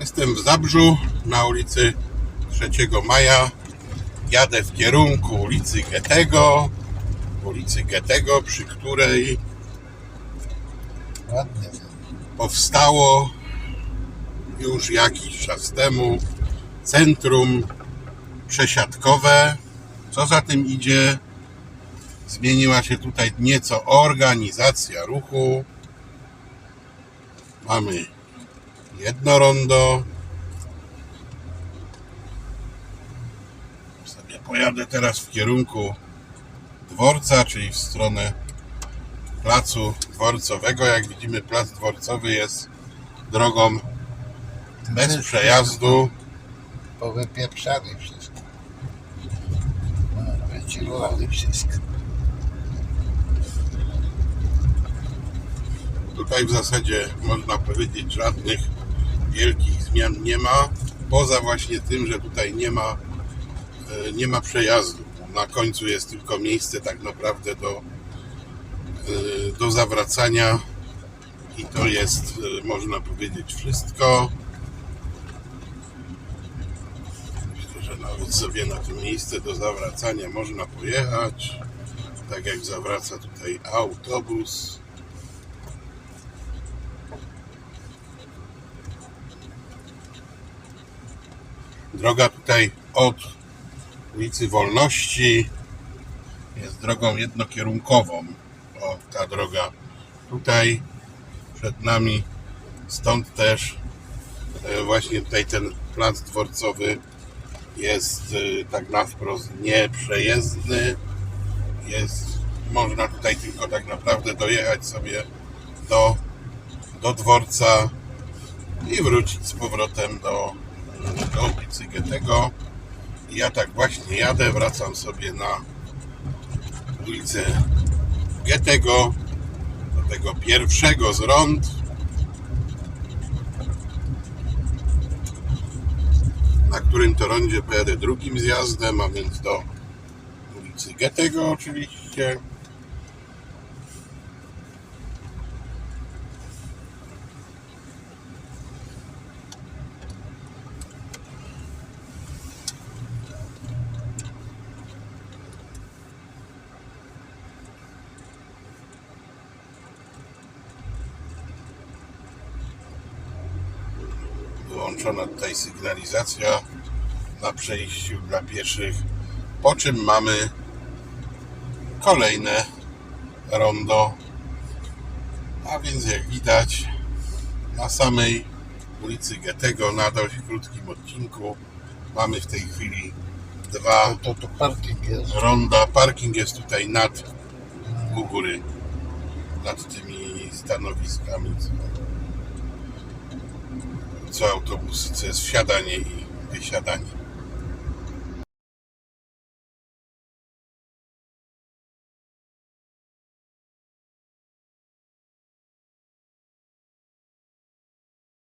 Jestem w Zabrzu na ulicy 3 Maja. Jadę w kierunku ulicy Goethego. Ulicy Goethego, przy której powstało już jakiś czas temu centrum przesiadkowe. Co za tym idzie, zmieniła się tutaj nieco organizacja ruchu. Mamy jedno rondo. Sobie pojadę teraz w kierunku dworca, czyli w stronę placu dworcowego. Jak widzimy, plac dworcowy jest drogą bez przejazdu. Powypieprzali wszystko. Wycilowali wszystko. Tutaj w zasadzie można powiedzieć żadnych wielkich zmian nie ma, poza właśnie tym, że tutaj nie ma, e, nie ma przejazdu. Na końcu jest tylko miejsce tak naprawdę do, e, do zawracania i to jest, e, można powiedzieć, wszystko. Myślę, że nawet sobie na to miejsce do zawracania można pojechać, tak jak zawraca tutaj autobus. Droga tutaj od ulicy Wolności jest drogą jednokierunkową. O, ta droga tutaj przed nami. Stąd też e, właśnie tutaj ten plac dworcowy jest e, tak na wprost nieprzejezdny. Jest, można tutaj tylko tak naprawdę dojechać sobie do, do dworca i wrócić z powrotem do, do. I ja tak właśnie jadę, wracam sobie na ulicę Goethego, do tego pierwszego z rąd. Na którym to rondzie pojadę drugim zjazdem, a więc do ulicy Goethego oczywiście. Wyłączona tutaj sygnalizacja na przejściu dla pieszych, po czym mamy kolejne rondo, a więc jak widać na samej ulicy Goethego na dość krótkim odcinku mamy w tej chwili dwa To, to parking jest. ronda. Parking jest tutaj nad u góry, nad tymi stanowiskami, co, autobusy, co jest wsiadanie i wysiadanie.